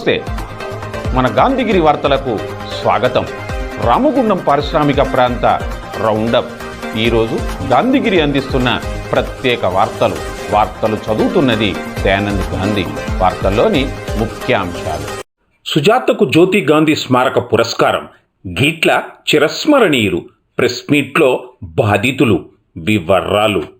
నమస్తే. మన గాంధీగిరి వార్తలకు స్వాగతం. రామగుండం పారిశ్రామిక ప్రాంత రౌండప్. ఈరోజు గాంధీగిరి అందిస్తున్న ప్రత్యేక వార్తలు. వార్తలు చదువుతున్నది దయానంద్ గాంధీ. వార్తల్లోని ముఖ్యాంశాలు. సుజాతకు జ్యోతి గాంధీ స్మారక పురస్కారం. గీట్ల చిరస్మరణీయులు. ప్రెస్ మీట్లో బాధితులు. వివరాలు.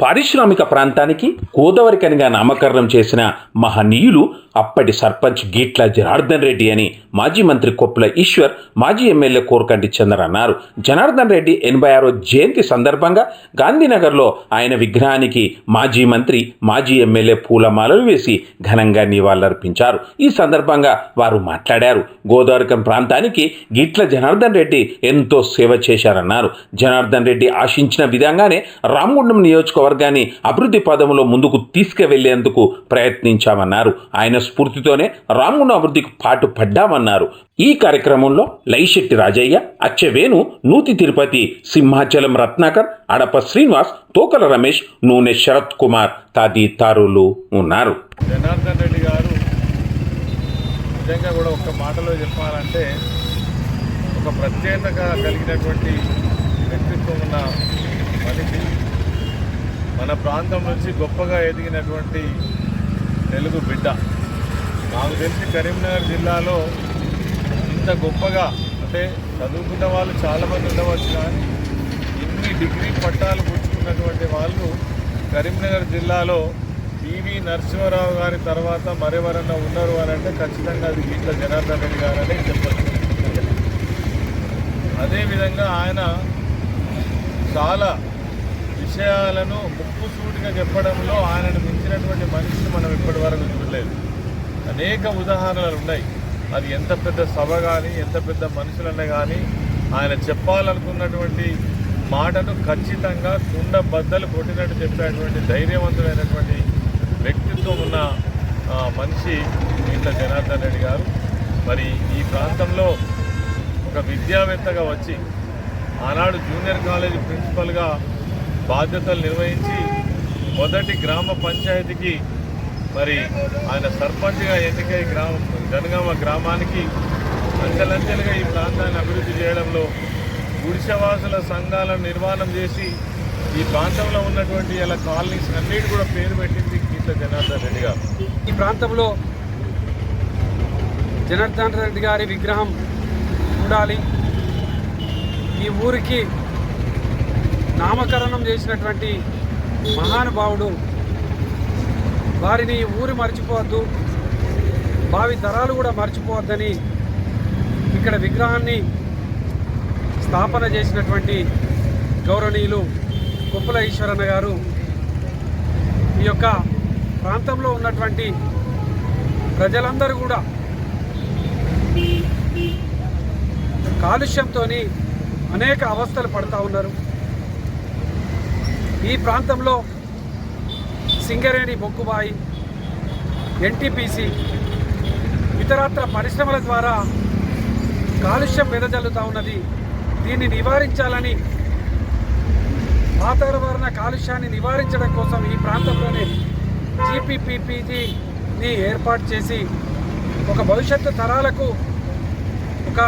పారిశ్రామిక ప్రాంతానికి గోదావరికనిగా నామకరణం చేసిన మహనీయులు అప్పటి సర్పంచ్ గీట్ల జనార్దన్ రెడ్డి అని మాజీ మంత్రి కొప్పుల ఈశ్వర్ మాజీ ఎమ్మెల్యే కోరకంటి చంద్ర అన్నారు. జనార్దన్ రెడ్డి ఎనభై ఆరో జయంతి సందర్భంగా గాంధీనగర్లో ఆయన విగ్రహానికి మాజీ మంత్రి మాజీ ఎమ్మెల్యే పూలమాలలు వేసి ఘనంగా నివాళులర్పించారు. ఈ సందర్భంగా వారు మాట్లాడారు. గోదావరికం ప్రాంతానికి గిట్ల జనార్దన్ రెడ్డి ఎంతో సేవ చేశారన్నారు. జనార్దన్ రెడ్డి ఆశించిన విధంగానే రామగుండం నియోజకవర్గాన్ని అభివృద్ధి పదంలో ముందుకు తీసుకువెళ్ళేందుకు ప్రయత్నించామన్నారు. ఆయన స్ఫూర్తితోనే రామును అభివృద్ధికి పాటు పడ్డామన్నారు. ఈ కార్యక్రమంలో లైశెట్టి రాజయ్య అచ్చవేణు నూతి తిరుపతి సింహాచలం రత్నాకర్ అడప శ్రీనివాస్ తోకల రమేష్ నూనె శరత్ కుమార్ తదితరులు ఉన్నారు. జనార్దన్ రెడ్డి గారు నిజంగా కూడా ఒక మాటలో చెప్పాలంటే ఒక ప్రత్యేకత కలిగినటువంటి వ్యక్తిత్వం ఉన్న మనిషి మన ప్రాంతం నుంచి గొప్పగా ఎదిగినటువంటి తెలుగు బిడ్డ. నాకు తెలిసి కరీంనగర్ జిల్లాలో ఇంత గొప్పగా అంటే చదువుకున్న వాళ్ళు చాలామంది ఉండవచ్చు కానీ ఇన్ని డిగ్రీ పట్టాలు పుచ్చుకున్నటువంటి వాళ్ళు కరీంనగర్ జిల్లాలో పివి నరసింహారావు గారి తర్వాత మరెవరన్నా ఉన్నారు అని అంటే ఖచ్చితంగా అది గీట్ల జనార్దన్ రెడ్డి గారనే చెప్పచ్చు. అదేవిధంగా ఆయన చాలా విషయాలను ముక్కుసూటిగా చెప్పడంలో ఆయనను మించినటువంటి మనిషిని మనం ఇప్పటి వరకు చూడలేదు. అనేక ఉదాహరణలు ఉన్నాయి. అది ఎంత పెద్ద సభ కానీ ఎంత పెద్ద మనుషులన్నా కానీ ఆయన చెప్పాలనుకున్నటువంటి మాటను ఖచ్చితంగా కుండ బద్దలు కొట్టినట్టు చెప్పేటువంటి ధైర్యవంతుడైనటువంటి వ్యక్తిత్వం ఉన్న మనిషి ఇంత జనార్దన్ రెడ్డి గారు. మరి ఈ ప్రాంతంలో ఒక విద్యావేత్తగా వచ్చి ఆనాడు జూనియర్ కాలేజ్ ప్రిన్సిపల్గా బాధ్యతలు నిర్వహించి మొదటి గ్రామ పంచాయతీకి మరి ఆయన సర్పంచ్గా ఎన్నికై గ్రామం జనగామ గ్రామానికి అంచెలంచెలుగా ఈ ప్రాంతాన్ని అభివృద్ధి చేయడంలో గుడిసెవాసుల సంఘాలను నిర్మాణం చేసి ఈ ప్రాంతంలో ఉన్నటువంటి ఇలా కాలనీస్ అన్నిటి కూడా పేరు పెట్టింది గీత జనార్దన్ రెడ్డి గారు. ఈ ప్రాంతంలో జనార్దన్ రెడ్డి గారి విగ్రహం ఉండాలి ఈ ఊరికి నామకరణం చేసినటువంటి మహానుభావుడు వారిని ఈ ఊరు మర్చిపోవద్దు భావి తరాలు కూడా మర్చిపోవద్దని ఇక్కడ విగ్రహాన్ని స్థాపన చేసినటువంటి గౌరవనీయులు కుప్పల ఈశ్వరన్న గారు ఈ యొక్క ప్రాంతంలో ఉన్నటువంటి ప్రజలందరూ కూడా కాలుష్యంతో అనేక అవస్థలు పడతా ఉన్నారు. ఈ ప్రాంతంలో సింగరేణి బొగ్గుబాయి ఎన్టీపీసీ ఇతరత్ర పరిశ్రమల ద్వారా కాలుష్యం వెదజల్లుతూ ఉన్నది. దీన్ని నివారించాలని వాతావరణ కాలుష్యాన్ని నివారించడం కోసం ఈ ప్రాంతంలోనే జీపీపీపీని ఏర్పాటు చేసి ఒక భవిష్యత్తు తరాలకు ఒక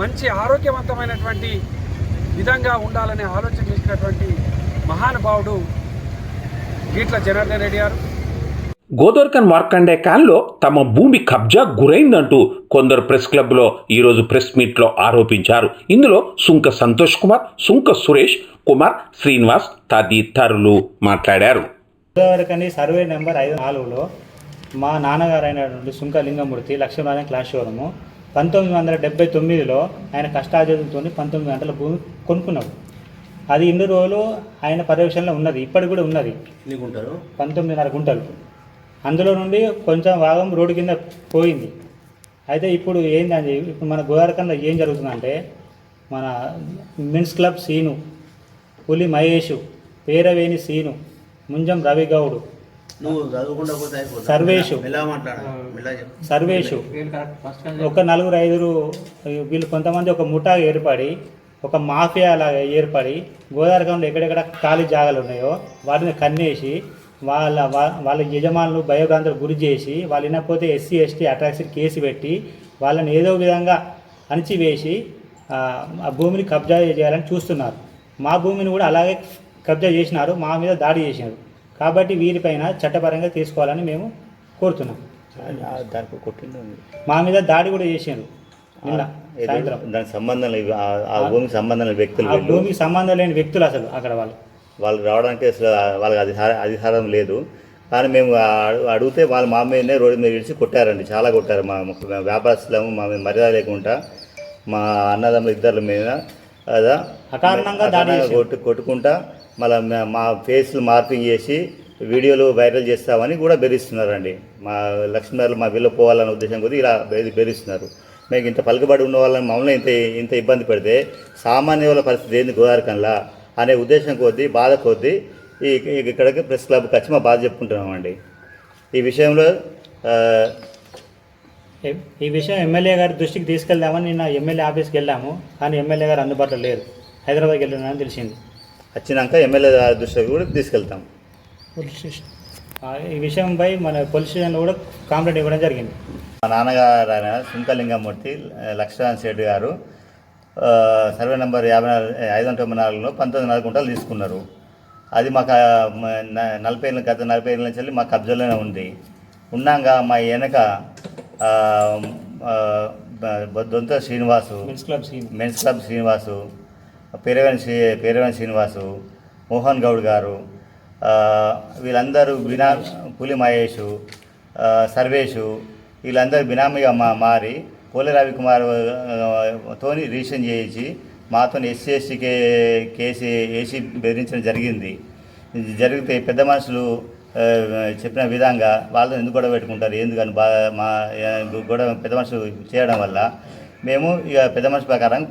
మంచి ఆరోగ్యవంతమైనటువంటి విధంగా ఉండాలనే ఆలోచన చేసినటువంటి మహానుభావుడు గీట్ల జనార్దన్ రెడ్డి గారు. గోదర్కన్ మార్కండే కాన్లో తమ భూమి కబ్జా గురైందంటూ కొందరు ప్రెస్ క్లబ్లో ఈరోజు ప్రెస్ మీట్లో ఆరోపించారు. ఇందులో సుంక సంతోష్ కుమార్ సుంక సురేష్ కుమార్ శ్రీనివాస్ తదితరులు మాట్లాడారు. గోదావరికని సర్వే నెంబర్ ఐదు నాలుగులో మా నాన్నగారు అయినటువంటి సుంక లింగమూర్తి లక్ష్మీనారాయణ క్లాస్ షోరూము పంతొమ్మిది వందల డెబ్బై తొమ్మిదిలో ఆయన కష్టార్జితంతో పంతొమ్మిది గంటల భూమి కొనుక్కున్నాడు. అది ఇన్ని రోజులు ఆయన పర్యవేక్షణలో ఉన్నది ఇప్పటికి కూడా ఉన్నది. పంతొమ్మిదిన్నర గుంటలు. అందులో నుండి కొంచెం భాగం రోడ్డు కింద పోయింది. అయితే ఇప్పుడు ఏంటంటే ఇప్పుడు మన గోదావరికంలో ఏం జరుగుతుందంటే మన మిన్స్ క్లబ్ సీను పులి మహేషు పేరవేణి సీను ముంజం రవి గౌడు నువ్వు చదువుకుండా పోతే అయిపోతుంది సర్వేషు. సర్వేషు. ఒక నలుగురు ఐదుగురు వీళ్ళు కొంతమంది ఒక ముఠా ఏర్పడి ఒక మాఫియా లాగా ఏర్పడి గోదావరికంలో ఎక్కడెక్కడ ఖాళీ జాగాలు ఉన్నాయో వాటిని కన్నేసి వాళ్ళ వాళ్ళ యజమానులు భయభ్రాంతులకు గురి చేసి వాళ్ళు వినకపోతే ఎస్సీ ఎస్టీ అట్రాక్షన్ కేసు పెట్టి వాళ్ళని ఏదో విధంగా అణిచివేసి ఆ, భూమిని కబ్జా చేయాలని చూస్తున్నారు. మా భూమిని కూడా అలాగే కబ్జా చేసినారు మా మీద దాడి చేసినారు. కాబట్టి వీరిపైన చట్టపరంగా తీసుకోవాలని మేము కోరుతున్నాం. మా మీద దాడి కూడా చేశారు నిన్న సాయంత్రం. దానికి సంబంధం లేవు. ఆ- భూమికి సంబంధం లేని వ్యక్తులు ఆ వీళ్ళు. భూమికి సంబంధం లేని వ్యక్తులు అసలు అక్కడ వాళ్ళు. వాళ్ళు రావడానికి అసలు వాళ్ళకి అధికార అధికారం లేదు. కానీ మేము అడు- అడిగితే వాళ్ళు మా మీదనే రోడ్డు మీద ఇడిచి కొట్టారండి. చాలా కొట్టారు మా మా వ్యాపారస్తులము మా మీద మర్యాద లేకుండా. మా అన్నదమ్ముల ఇద్దరి మీద అదా? అకారణంగా దాడి అకారణంగా చేశారు. కొట్టు కొట్టుకుంటా మళ్ళీ మా ఫేస్లు మార్పింగ్ చేసి వీడియోలు వైరల్ చేస్తామని కూడా బెదిరిస్తున్నారండి. మా లక్ష్మీవారు మా వీళ్ళు పోవాలనే ఉద్దేశం కొద్దీ ఇలా బెది బెదిరిస్తున్నారు. మేము ఇంత పలుకుబడి ఉన్న వాళ్ళని మమ్మల్ని ఇంత ఇంత ఇబ్బంది పెడితే సామాన్య వాళ్ళ పరిస్థితి ఏంది గోదావరికంలా అనే ఉద్దేశం కొద్దీ బాధ కొద్దీ ఈ ఇక్కడికి ప్రెస్ క్లబ్కి వచ్చి మా బాధ చెప్పుకుంటున్నామండి. ఈ విషయంలో ఈ విషయం ఎమ్మెల్యే గారి దృష్టికి తీసుకెళ్దామని నిన్న ఎమ్మెల్యే ఆఫీస్కి వెళ్ళాము. కానీ ఎమ్మెల్యే గారు అందుబాటులో లేరు. హైదరాబాద్కి వెళ్ళినారని తెలిసింది. వచ్చినాక ఎమ్మెల్యే గారి దృష్టికి కూడా తీసుకెళ్తాం. ఆ, ఈ విషయంపై మన పోలీస్ స్టేషన్లో కూడా కంప్లైంట్ ఇవ్వడం జరిగింది. మా నాన్నగారు ఆయన సుంకలింగమూర్తి లక్ష్మణ్ శెట్టి గారు సర్వే నెంబర్ యాభై నాలుగు ఐదు వందల తొంభై నాలుగులో పంతొమ్మిది నాలుగు గుంటలు తీసుకున్నారు. అది మాకు నలభై ఏళ్ళ గత నలభై ఏళ్ళ నుంచి మా కబ్జాలోనే ఉంది. ఉన్నాక మా వెనక Dontha Srinivas men's club Seenu men's club Srinivas Peravani Shri Peravani Srinivas Mohan Goud garu వీళ్ళందరూ బినా పులి మహేషు సర్వేషు వీళ్ళందరూ బినామీగా మా మారి పోలి రవికుమార్ తోని రిజిస్ట్రేషన్ చేయించి మాతో ఎస్సీ ఎస్టీ కే కేసు వేసి బెదిరించడం జరిగింది. జరిగితే పెద్ద మనుషులు చెప్పిన విధంగా వాళ్ళతో ఎందుకు గొడవ పెట్టుకుంటారు ఎందుకని బా మా గొడవ పెద్ద మనుషులు చేయడం వల్ల మేము ఇక పెద్ద మనిషి ప్రకారం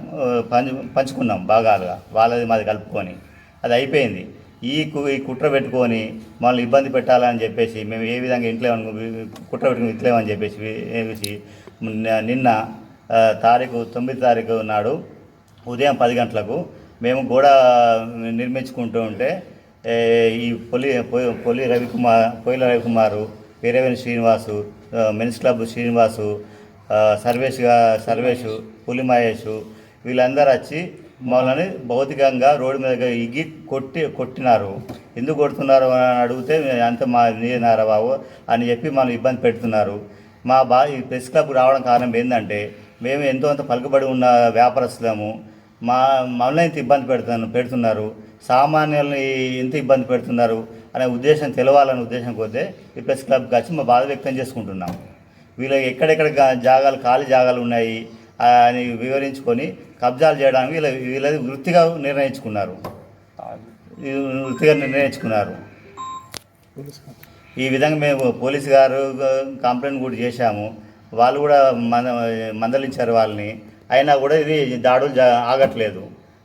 పంచు పంచుకున్నాం భాగాలుగా వాళ్ళది మాది కలుపుకొని. అది అయిపోయింది. ఈ కు- ఈ కుట్ర పెట్టుకొని మమ్మల్ని ఇబ్బంది పెట్టాలని చెప్పేసి మేము ఏ విధంగా ఇంట్లో కుట్ర పెట్టుకుని ఇట్లేమని చెప్పేసి వేసి నిన్న- తారీఖు తొమ్మిది తారీఖు నాడు ఉదయం పది గంటలకు మేము గోడ నిర్మించుకుంటూ ఉంటే ఈ పొలి పొలి రవికుమార్ పొయ్యిల రవికుమారు వీరవేణి శ్రీనివాసు మెన్స్ క్లబ్ శ్రీనివాసు ఆ, సర్వేష్ సర్వేషు పులి మహేష్ వీళ్ళందరూ వచ్చి మమ్మల్ని భౌతికంగా రోడ్డు మీద ఇగ్గి కొట్టి కొట్టినారు. ఎందుకు కొడుతున్నారు అని అడిగితే అంత మా నీనారా బాబు? అని చెప్పి మనం ఇబ్బంది పెడుతున్నారు. మా బా ఈ ప్రెస్ క్లబ్ రావడం కారణం ఏంటంటే మేము ఎంతో అంత పలుకుబడి ఉన్న వ్యాపారస్తులము. మా మమ్మల్ని ఇంత ఇబ్బంది పెడుతున్నారు పెడుతున్నారు. సామాన్యుల్ని ఎంత ఇబ్బంది పెడుతున్నారు అనే ఉద్దేశం తెలవాలనే ఉద్దేశం కొద్దే ఈ ప్రెస్ క్లబ్కి వచ్చి మా బాధ వ్యక్తం చేసుకుంటున్నాం. వీళ్ళకి ఎక్కడెక్కడ జాగాలు ఖాళీ జాగాలు ఉన్నాయి అని వివరించుకొని కబ్జాలు చేయడానికి వీళ్ళ వీళ్ళది వృత్తిగా నిర్ణయించుకున్నారు. వృత్తిగా నిర్ణయించుకున్నారు. ఈ విధంగా మేము పోలీసు గారు కంప్లైంట్ కూడా చేశాము. వాళ్ళు కూడా మన మందలించారు వాళ్ళని. అయినా కూడా ఇది దాడులు జా ఆగట్లేదు.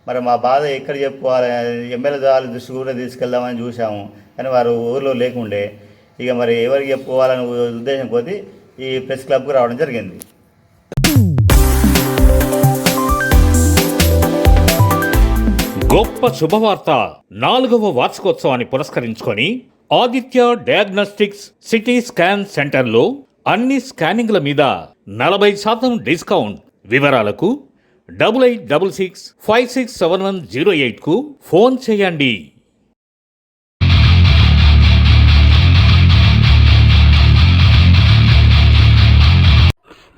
మరి మా బాధ ఎక్కడ చెప్పుకోవాలి? ఎమ్మెల్యే వాళ్ళ దృష్టి కూడా తీసుకెళ్దామని చూసాము కానీ వారు ఊరిలో లేకుండే. ఇక మరి ఎవరికి చెప్పుకోవాలని ఉద్దేశం కొద్దీ ఈ ప్రెస్ క్లబ్కి రావడం జరిగింది. గొప్ప శుభవార్త. నాలుగవ వార్షికోత్సవాన్ని పురస్కరించుకొని ఆదిత్య డయాగ్నోస్టిక్స్ సిటీ స్కాన్ సెంటర్లో అన్ని స్కానింగ్ల మీద నలభై శాతం డిస్కౌంట్. వివరాలకు double eight double six five six seven one zero ఎయిట్కు phone చేయండి.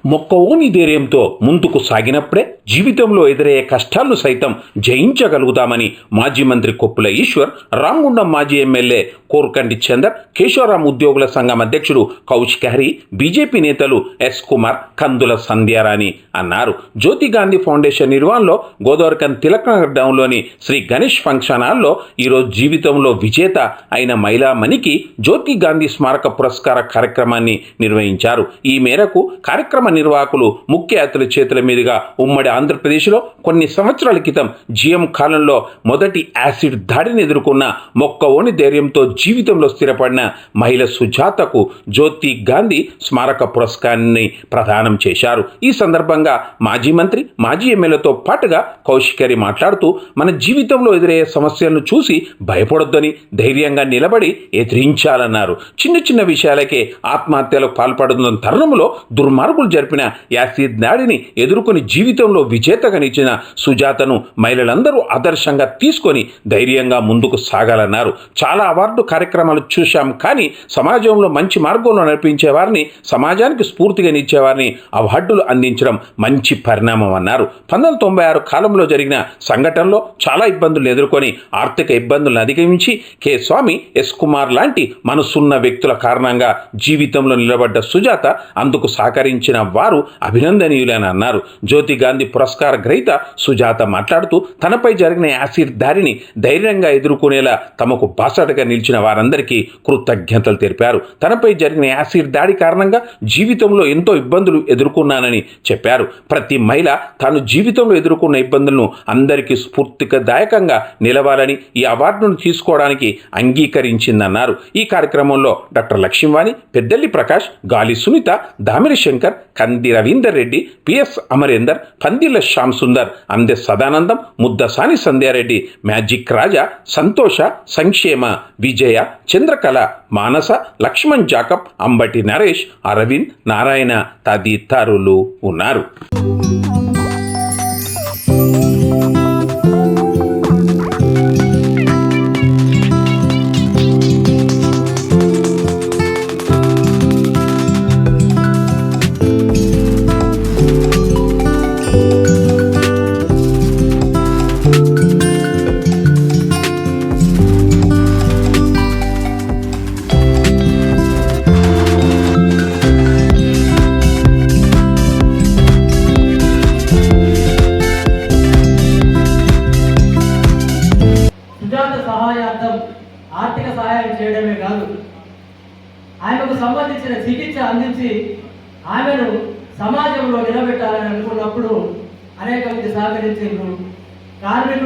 మొక్కవోని ధైర్యంతో ముందుకు సాగినప్పుడే జీవితంలో ఎదురయ్యే కష్టాలను సైతం జయించగలుగుతామని మాజీ మంత్రి కొప్పుల ఈశ్వర్ రామగుండం మాజీ ఎమ్మెల్యే కోర్కండి చందర్ కేశవరాం ఉద్యోగుల సంఘం అధ్యక్షుడు కౌశిక్ హరి బీజేపీ నేతలు ఎస్ కుమార్ కందుల సంధ్యారాణి అన్నారు. జ్యోతి గాంధీ ఫౌండేషన్ నిర్వహణలో గోదావరికన్ తిలక్నగర్ డౌన్లోని శ్రీ గణేష్ ఫంక్షన్ హాల్లో ఈరోజు జీవితంలో విజేత అయిన మహిళామణికి జ్యోతి గాంధీ స్మారక పురస్కార కార్యక్రమాన్ని నిర్వహించారు. ఈ మేరకు కార్యక్రమ నిర్వాహకులు ముఖ్య అతిథుల చేతుల మీదుగా ఉమ్మడి ఆంధ్రప్రదేశ్లో కొన్ని సంవత్సరాల క్రితం జిఎం కాలంలో మొదటి యాసిడ్ దాడిని ఎదుర్కొన్న మొక్కవోని ధైర్యంతో జీవితంలో స్థిరపడిన మహిళ సుజాతకు జ్యోతి గాంధీ స్మారక పురస్కారాన్ని ప్రదానం చేశారు. ఈ సందర్భంగా మాజీ మంత్రి మాజీ ఎమ్మెల్యేతో పాటుగా కౌశికరి మాట్లాడుతూ మన జీవితంలో ఎదురయ్యే సమస్యలను చూసి భయపడొద్దని ధైర్యంగా నిలబడి ఎదిరించాలన్నారు. చిన్న చిన్న విషయాలకే ఆత్మహత్యలకు పాల్పడుతున్న తరుణంలో దుర్మార్గులు జరిపిన యాసిడ్ దాడిని ఎదుర్కొని జీవితంలో విజేతగా నిలిచిన సుజాతను మహిళలందరూ ఆదర్శంగా తీసుకొని ధైర్యంగా ముందుకు సాగాలన్నారు. చాలా అవార్డు కార్యక్రమాలు చూశాం కానీ సమాజంలో మంచి మార్గంలో నడిపించే వారిని సమాజానికి స్ఫూర్తిగా నిచ్చేవారిని అవార్డులు అందించడం మంచి పరిణామం అన్నారు. పంతొమ్మిది తొంభై ఆరు కాలంలో జరిగిన సంఘటనలో చాలా ఇబ్బందులు ఎదుర్కొని ఆర్థిక ఇబ్బందులను అధిగమించి కె స్వామి ఎస్ కుమార్ లాంటి మనసున్న వ్యక్తుల కారణంగా జీవితంలో నిలబడ్డ సుజాత అందుకు సహకరించిన వారు అభినందనీయులని అన్నారు. జ్యోతి గాంధీ పురస్కార గ్రహీత సుజాత మాట్లాడుతూ తనపై జరిగిన యాసిడ్ దాడిని ధైర్యంగా ఎదుర్కొనేలా తమకు బాసటగా నిలిచిన వారందరికీ కృతజ్ఞతలు తెలిపారు. తనపై జరిగిన యాసిడ్ దాడి కారణంగా జీవితంలో ఎంతో ఇబ్బందులు ఎదుర్కొన్నానని చెప్పారు. ప్రతి మహిళ తాను జీవితంలో ఎదుర్కొన్న ఇబ్బందులను అందరికీ స్ఫూర్తిదాయకంగా నిలవాలని ఈ అవార్డును తీసుకోవడానికి అంగీకరించిందన్నారు. ఈ కార్యక్రమంలో డాక్టర్ లక్ష్మీవాణి పెద్దల్లి ప్రకాష్ గాలి సునీత దామిరి శంకర్ కంది రవీందర్ రెడ్డి పిఎస్ అమరేందర్ పందిల శ్యామ్ సుందర్ అందె సదానందం ముద్దసాని సంధ్యారెడ్డి మ్యాజిక్ రాజా సంతోష సంక్షేమ విజయ చంద్రకళ మానస లక్ష్మణ్ జాకబ్ అంబటి నరేష్ అరవింద్ నారాయణ తదితరులు ఉన్నారు.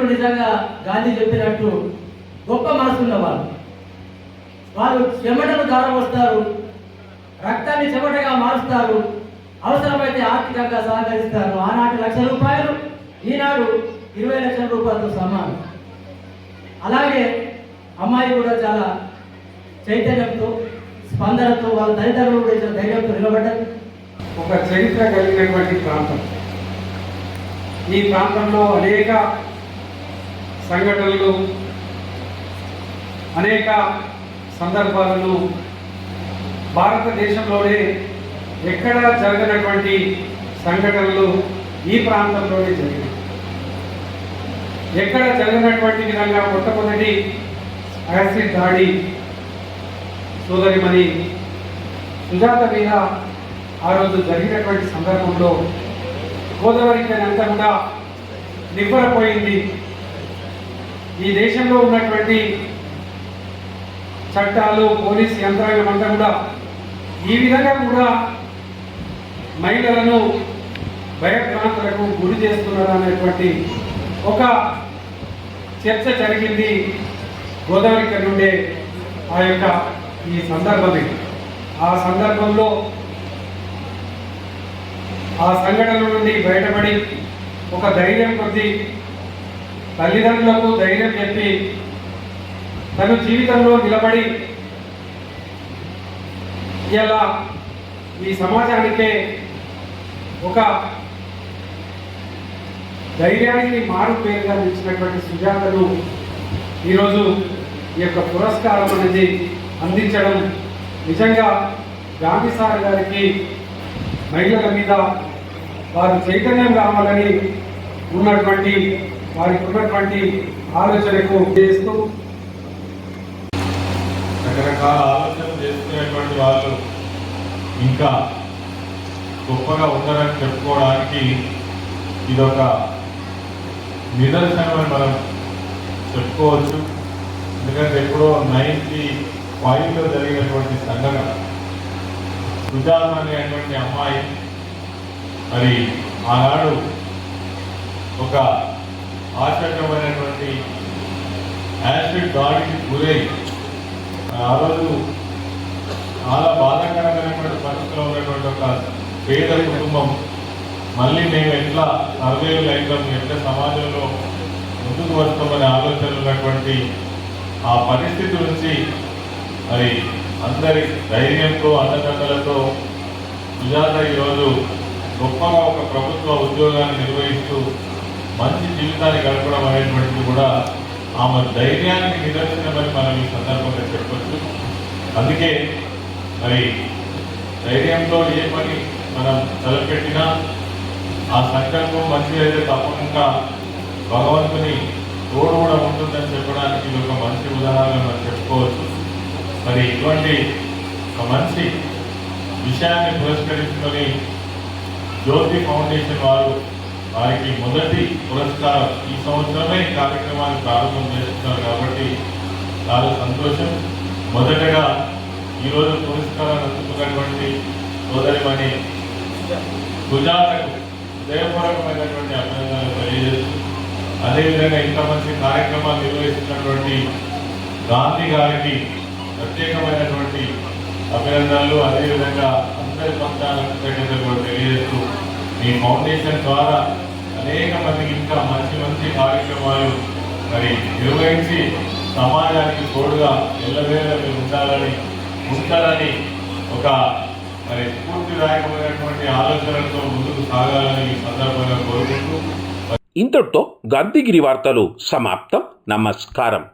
కార్మికులు నిజంగా గాంధీ చెప్పినట్టు గొప్ప మనసున్న వాళ్ళు వారు చెమటను దారవస్తారు రక్తాన్ని చెమటగా మారుస్తారు అవసరమైతే ఆర్థికంగా సహకరిస్తారు. ఆనాటి లక్ష రూపాయలు ఈనాడు ఇరవై లక్షల రూపాయలతో సమానం. అలాగే అమ్మాయి కూడా చాలా చైతన్యంతో స్పందనతో వాళ్ళ తల్లిదండ్రులు కూడా ఇచ్చిన ధైర్యంతో నిలబడ్డారు. ఒక చరిత్ర కలిగినటువంటి ప్రాంతం. ఈ ప్రాంతంలో అనేక సంఘటనలు అనేక సందర్భాలను భారతదేశంలోనే ఎక్కడ జరగనటువంటి సంఘటనలు ఈ ప్రాంతంలోనే జరిగాయి ఎక్కడ జరిగినటువంటి విధంగా మొట్టమొదటి యాసిడ్ దాడి సోదరిమణి సుజాత మీద ఆ రోజు జరిగినటువంటి సందర్భంలో గోదావరి అంతా కూడా నివ్వరపోయింది. ఈ దేశంలో ఉన్నటువంటి చట్టాలు పోలీస్ యంత్రాంగం అంతా కూడా ఈ విధంగా కూడా మహిళలను భయభ్రాంతులకు గురి చేస్తున్నారు అనేటువంటి ఒక చర్చ జరిగింది గోదావరి నుండే ఆ యొక్క ఈ సందర్భమే. ఆ సందర్భంలో ఆ సంఘటన నుండి బయటపడి ఒక ధైర్యం కొద్ది తల్లిదండ్రులకు ధైర్యం చెప్పి తను జీవితంలో నిలబడి ఇలా ఈ సమాజానికే ఒక ధైర్యానికి మారు పేరుగా నిలిచినటువంటి సుజాతను ఈరోజు ఈ యొక్క పురస్కారం అనేది అందించడం నిజంగా గాంధీ సార్ గారికి మహిళల మీద వారు చైతన్యం కావాలని ఉన్నటువంటి వారికి ఉన్నటువంటి ఆలోచనకు చేస్తూ రకరకాల ఆలోచనలు చేసుకునేటువంటి వాళ్ళు ఇంకా గొప్పగా ఉన్నారని చెప్పుకోవడానికి ఇదొక నిదర్శనం అని మనం చెప్పుకోవచ్చు. ఎందుకంటే ఎప్పుడో నైన్టీ ఫైవ్లో జరిగినటువంటి సంఘటన సుజాత అనేటువంటి అమ్మాయి మరి ఆనాడు ఒక ఆశ్చర్యమైనటువంటి యాసిడ్ దాడికి గురై ఆ రోజు చాలా బాధాకరమైనటువంటి పరిస్థితిలో ఉన్నటువంటి ఒక పేద కుటుంబం. మళ్ళీ మేము ఎట్లా సర్వేలు లైన్లో ఎట్లా సమాజంలో ముందుకు వస్తామనే ఆలోచన ఉన్నటువంటి ఆ పరిస్థితి నుంచి మరి అందరి ధైర్యంతో అన్నదండలతో సుజాత ఈరోజు గొప్పగా ఒక ప్రభుత్వ ఉద్యోగాన్ని నిర్వహిస్తూ మంచి జీవితాన్ని గడపడం అనేటువంటిది కూడా ఆమె ధైర్యానికి నిదర్శనమని మనం ఈ సందర్భంగా చెప్పచ్చు. అందుకే మరి ధైర్యంతో ఏ పని మనం తలపెట్టినా ఆ సంకల్పం మంచిదైతే తప్పకుండా భగవంతుని తోడు కూడా ఉంటుందని చెప్పడానికి ఇది ఒక మంచి ఉదాహరణ మనం చెప్పుకోవచ్చు. మరి ఇటువంటి ఒక మంచి విషయాన్ని పురస్కరించుకొని జ్యోతి ఫౌండేషన్ వారు వారికి మొదటి పురస్కారం ఈ సంవత్సరమే ఈ కార్యక్రమాన్ని ప్రారంభం చేస్తున్నారు కాబట్టి చాలా సంతోషం. మొదటగా ఈరోజు పురస్కారాన్ని అందుకున్నటువంటి సోదరిమణి గుజాతకు హృదయపూర్వకమైనటువంటి అభినందనలు తెలియజేస్తూ అదేవిధంగా ఇంత మంచి కార్యక్రమాలు నిర్వహిస్తున్నటువంటి గాంధీ గారికి ప్రత్యేకమైనటువంటి అభినందనలు. అదేవిధంగా అందరి పక్షాల కృతజ్ఞతలు కూడా తెలియజేస్తూ మీ ఫౌండేషన్ ద్వారా అనేక మందికి ఇంకా మంచి మంచి కార్యక్రమాలు మరి నిర్వహించి సమాజానికి తోడుగా ఎల్లవేళ మీరు ఉండాలని ఉంటారని ఒక మరి స్ఫూర్తిదాయకమైనటువంటి ఆలోచనలతో ముందుకు సాగాలని ఈ సందర్భంగా కోరుకుంటూ ఇంతటితో గాంధీగిరి వార్తలు సమాప్తం. నమస్కారం.